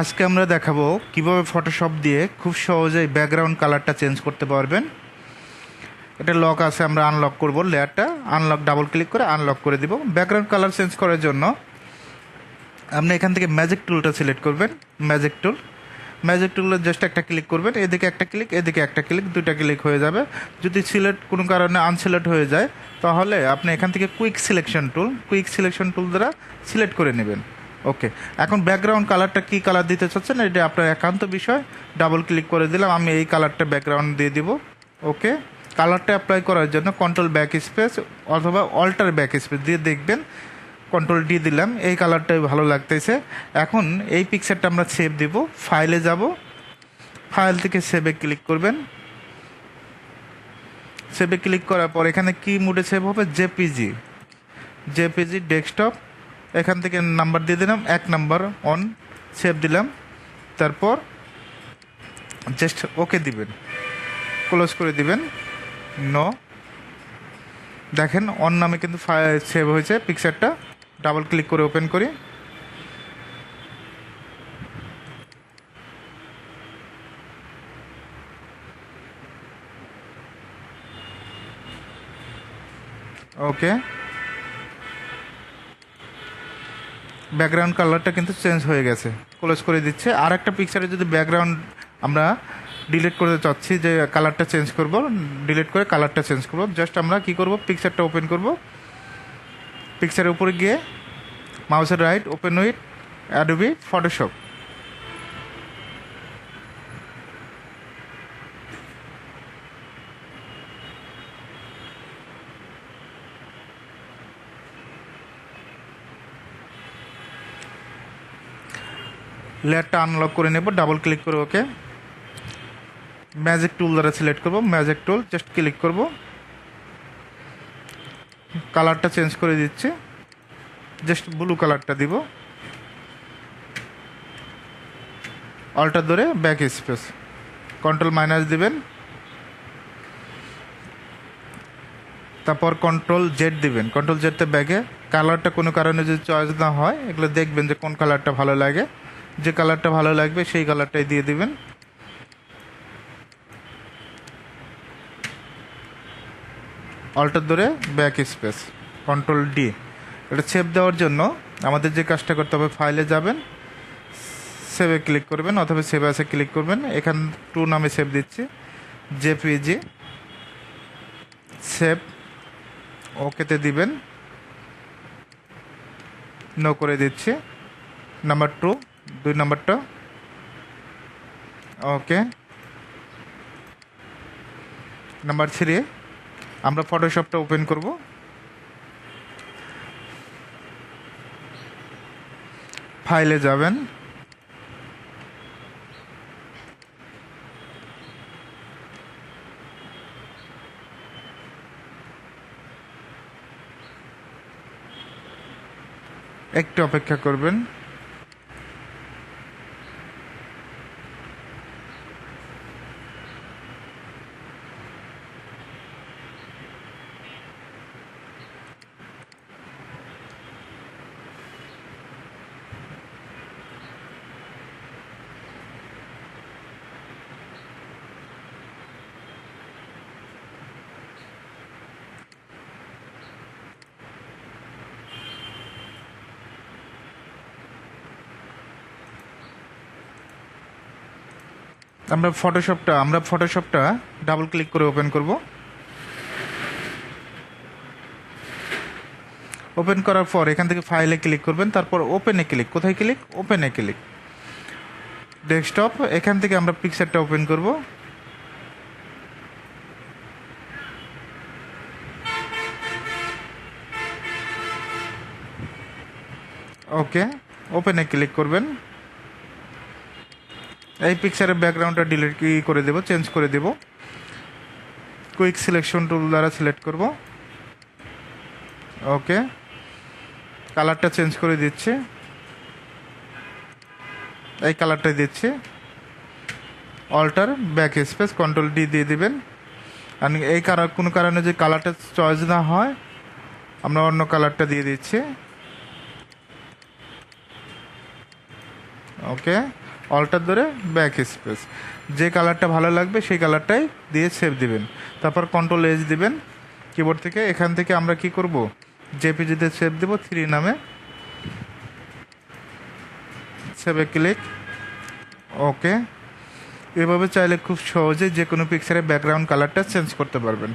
আজকে আমরা দেখাবো কীভাবে ফটোশপ দিয়ে খুব সহজেই ব্যাকগ্রাউন্ড কালারটা চেঞ্জ করতে পারবেন। এটা লক আছে, আমরা আনলক করব লেয়ারটা আনলক ডাবল ক্লিক করে আনলক করে দিব। ব্যাকগ্রাউন্ড কালার চেঞ্জ করার জন্য আপনি এখান থেকে ম্যাজিক টুলটা সিলেক্ট করবেন। ম্যাজিক টুল ম্যাজিক টুলে জাস্ট একটা ক্লিক করবেন। এদিকে একটা ক্লিক এদিকে একটা ক্লিক দুইটা ক্লিক হয়ে যাবে। যদি সিলেক্ট কোনো কারণে আনসিলেক্ট হয়ে যায়, তাহলে আপনি এখান থেকে quick selection tool quick selection tool দ্বারা সিলেক্ট করে নেবেন। ওকে এখন ব্যাকগ্রাউন্ড কালারটা কি কালার দিতে চাচ্ছেন? এটা আপনার একান্ত বিষয়। ডাবল ক্লিক করে দিলাম, আমি এই কালারটা ব্যাকগ্রাউন্ড দিয়ে দিব। ওকে কালারটা অ্যাপ্লাই করার জন্য কন্ট্রোল ব্যাক স্পেস অথবা অল্টার ব্যাক স্পেস দিয়ে দেখবেন। কন্ট্রোল ডি দিলাম, এই কালারটাই ভালো লাগতেছে। এখন এই পিকচারটা আমরা সেভ দিব ফাইলে যাব। ফাইল থেকে সেভে ক্লিক করবেন। সেভে ক্লিক করার পর এখানে কি মুডে সেভ হবে? জেপিজি জেপিজি ডেস্কটপ এখান থেকে নাম্বার দিয়ে দিলাম, এক নাম্বার অন সেভ দিলাম, তারপর জাস্ট ওকে দিবেন ক্লোজ করে দিবেন নো দেখেন অন নামে কিন্তু সেভ হয়েছে পিকচারটা ডাবল ক্লিক করে ওপেন করি ওকে ব্যাকগ্রাউন্ড কালারটা কিন্তু চেঞ্জ হয়ে গেছে। ক্লোজ করে দিচ্ছে। আর একটা পিকচারে যদি ব্যাকগ্রাউন্ড আমরা ডিলিট করতে চাচ্ছি যে কালারটা চেঞ্জ করব ডিলিট করে কালারটা চেঞ্জ করব জাস্ট আমরা কি করব পিকচারটা ওপেন করব। পিকচারের উপরে গিয়ে মাউসের right open with Adobe Photoshop লেয়ারটা আনলক করে নেব ডাবল ক্লিক করে ওকে। ম্যাজিক টুল দ্বারা সিলেক্ট করব ম্যাজিক টুল জাস্ট ক্লিক করব। কালারটা চেঞ্জ করে দিচ্ছি। জাস্ট ব্লু কালারটা দিব। অল্টার ধরে ব্যাক স্পেস কন্ট্রোল মাইনাস দিবেন। তারপর কন্ট্রোল জেড দিবেন। কন্ট্রোল জেডতে ব্যাগে কালারটা কোনো কারণে যদি চয়েস না হয়, এগুলো দেখবেন যে কোন কালারটা ভালো লাগে। যে কালারটা ভালো লাগবে সেই কালারটাই দিয়ে দিবেন। অল্টার ধরে ব্যাক স্পেস কন্ট্রোল ডি এটা সেভ দেওয়ার জন্য আমাদের যে কাজটা করতে হবে ফাইলে যাবেন সেভে ক্লিক করবেন অথবা সেভ আসে ক্লিক করবেন। এখান টু নামে সেভ দিচ্ছি জেপিজি সেভ ওকেতে দিবেন। নো করে দিচ্ছি। নাম্বার টু দুই নম্বরটা? ওকে নাম্বার থ্রি আমরা ফটোশপটা ওপেন করব। ফাইলে যাবেন। একটু অপেক্ষা করবেন। আমরা ফটোশপটা আমরা ফটোশপটা ডাবল ক্লিক করে ওপেন করব। ওপেন করার পর এখান থেকে ফাইলে ক্লিক করবেন, তারপর ওপেনে ক্লিক কোথায় ক্লিক ওপেনে ক্লিক ডেস্কটপ এখান থেকে আমরা পিকচারটা ওপেন করব। ওকে ওপেনে ক্লিক করবেন। এই পিকচারের ব্যাকগ্রাউন্ডটা ডিলিট করে দেব? চেঞ্জ করে দেব। কুইক সিলেকশন টুল দ্বারা সিলেক্ট করব। ওকে কালারটা চেঞ্জ করে দিচ্ছি। এই কালারটাই দিচ্ছি। Alter back space control D দিয়ে দিবেন। আর এই কারণ, কোনো কারণে যে কালারটা চয়েস না হয়, আমরা অন্য কালারটা দিয়ে দিচ্ছি। ওকে অল্টার ধরে ব্যাক স্পেস যে কালারটা ভালো লাগবে, সেই কালারটাই দিয়ে সেভ দিবেন। তারপর কন্ট্রোল এজ দিবেন। কিবোর্ড থেকে এখান থেকে আমরা কি করব? জেপিজিতে সেভ দেব থ্রি নামে। সেভে ক্লিক ওকে এভাবে চাইলে খুব সহজে যে কোনো পিকচারের ব্যাকগ্রাউন্ড কালারটা চেঞ্জ করতে পারবেন।